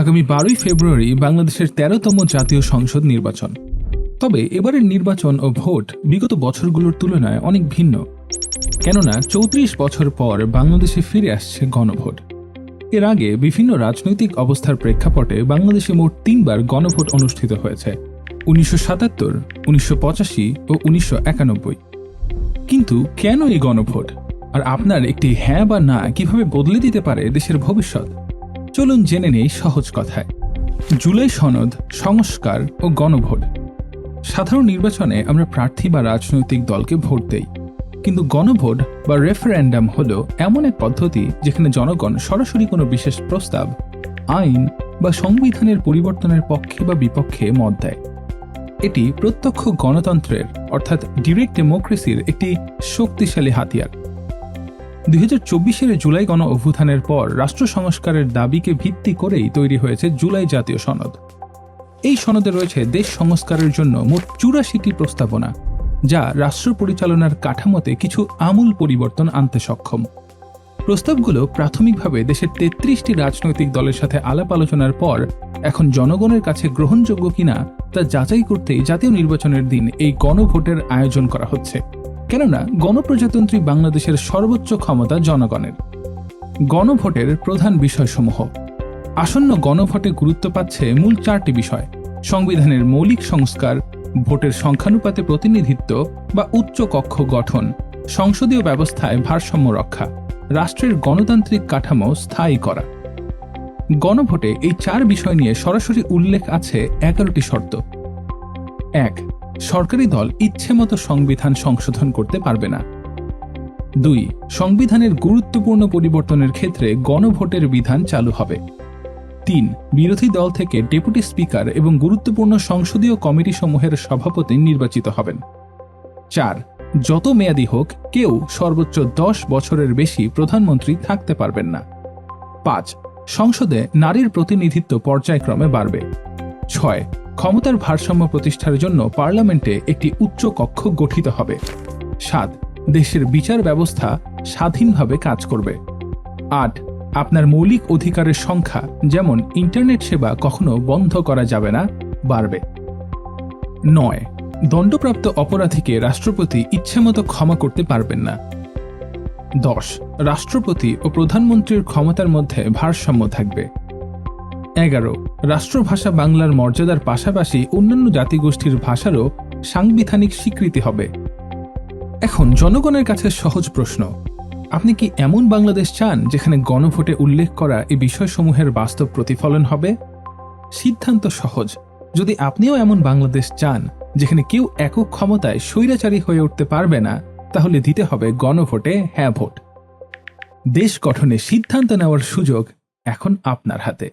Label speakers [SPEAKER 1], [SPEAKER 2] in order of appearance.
[SPEAKER 1] আগামী বারোই ফেব্রুয়ারি বাংলাদেশের তেরোতম জাতীয় সংসদ নির্বাচন। তবে এবারের নির্বাচন ও ভোট বিগত বছরগুলোর তুলনায় অনেক ভিন্ন। কেননা চৌত্রিশ বছর পর বাংলাদেশে ফিরে আসছে গণভোট। এর আগে বিভিন্ন রাজনৈতিক অবস্থার প্রেক্ষাপটে বাংলাদেশে মোট তিনবার গণভোট অনুষ্ঠিত হয়েছে, উনিশশো সাতাত্তর, উনিশশো পঁচাশি ও উনিশশো একানব্বই। কিন্তু কেন এই গণভোট? আর আপনার একটি হ্যাঁ বা না কীভাবে বদলে দিতে পারে দেশের ভবিষ্যৎ? চলুন জেনে নেই সহজ কথায়। জুলাই সনদ, সংস্কার ও গণভোট। সাধারণ নির্বাচনে আমরা প্রার্থী বা রাজনৈতিক দলকে ভোট দেই। কিন্তু গণভোট বা রেফারেন্ডাম হল এমন এক পদ্ধতি যেখানে জনগণ সরাসরি কোনো বিশেষ প্রস্তাব, আইন বা সংবিধানের পরিবর্তনের পক্ষে বা বিপক্ষে মত দেয়। এটি প্রত্যক্ষ গণতন্ত্রের, অর্থাৎ ডিরেক্ট ডেমোক্রেসির একটি শক্তিশালী হাতিয়ার। দুই হাজার জুলাই গণ অভ্যুত্থানের পর রাষ্ট্র সংস্কারের দাবিকে ভিত্তি করেই তৈরি হয়েছে জুলাই জাতীয় সনদ। এই সনদে রয়েছে দেশ সংস্কারের জন্য মোট চুরাশিটি প্রস্তাবনা, যা রাষ্ট্র পরিচালনার কাঠামোতে কিছু আমূল পরিবর্তন আনতে সক্ষম। প্রস্তাবগুলো প্রাথমিকভাবে দেশের তেত্রিশটি রাজনৈতিক দলের সাথে আলাপ আলোচনার পর এখন জনগণের কাছে গ্রহণযোগ্য কিনা তা যাচাই করতেই জাতীয় নির্বাচনের দিন এই গণভোটের আয়োজন করা হচ্ছে। কেননা গণপ্রজাতন্ত্রী বাংলাদেশের সর্বোচ্চ ক্ষমতা জনগণের। গণভোটের প্রধান বিষয়সমূহ। আসন্ন গণভোটে গুরুত্ব পাচ্ছে মূল চারটি বিষয়। সংবিধানের মৌলিক সংস্কার, ভোটের সংখ্যানুপাতে প্রতিনিধিত্ব বা উচ্চ কক্ষ গঠন, সংসদীয় ব্যবস্থায় ভারসাম্য রক্ষা, রাষ্ট্রের গণতান্ত্রিক কাঠামো স্থায়ী করা। গণভোটে এই চার বিষয় নিয়ে সরাসরি উল্লেখ আছে এগারোটি শর্ত। এক সরকারি দল ইচ্ছেমতো সংবিধান সংশোধন করতে পারবে না। দুই, সংবিধানের গুরুত্বপূর্ণ পরিবর্তনের ক্ষেত্রে গণভোটের বিধান চালু হবে। তিন, বিরোধী দল থেকে ডেপুটি স্পিকার এবং গুরুত্বপূর্ণ সংসদীয় কমিটি সমূহের সভাপতি নির্বাচিত হবেন। চার, যত মেয়াদি হোক, কেউ সর্বোচ্চ দশ বছরের বেশি প্রধানমন্ত্রী থাকতে পারবেন না। পাঁচ, সংসদে নারীর প্রতিনিধিত্ব পর্যায়ক্রমে বাড়বে। ছয় ক্ষমতার ভারসাম্য প্রতিষ্ঠার জন্য পার্লামেন্টে একটি উচ্চ কক্ষ গঠিত হবে। সাত, দেশের বিচার ব্যবস্থা স্বাধীনভাবে কাজ করবে। আট, আপনার মৌলিক অধিকারের সংখ্যা, যেমন ইন্টারনেট সেবা কখনো বন্ধ করা যাবে না, বাড়বে। নয়, দণ্ডপ্রাপ্ত অপরাধীকে রাষ্ট্রপতি ইচ্ছেমতো ক্ষমা করতে পারবেন না। দশ, রাষ্ট্রপতি ও প্রধানমন্ত্রীর ক্ষমতার মধ্যে ভারসাম্য থাকবে। এগারো। রাষ্ট্রভাষা বাংলার মর্যাদার পাশাপাশি অন্যান্য জাতিগোষ্ঠীর ভাষারও সাংবিধানিক স্বীকৃতি হবে। এখন জনগণের কাছে সহজ প্রশ্ন, আপনি কি এমন বাংলাদেশ চান যেখানে গণভোটে উল্লেখ করা এই বিষয়সমূহের বাস্তব প্রতিফলন হবে? সিদ্ধান্ত সহজ, যদি আপনিও এমন বাংলাদেশ চান যেখানে কেউ একক ক্ষমতায় স্বৈরাচারী হয়ে উঠতে পারবে না, তাহলে দিতে হবে গণভোটে হ্যাঁ ভোট। দেশ গঠনে সিদ্ধান্ত নেওয়ার সুযোগ এখন আপনার হাতে।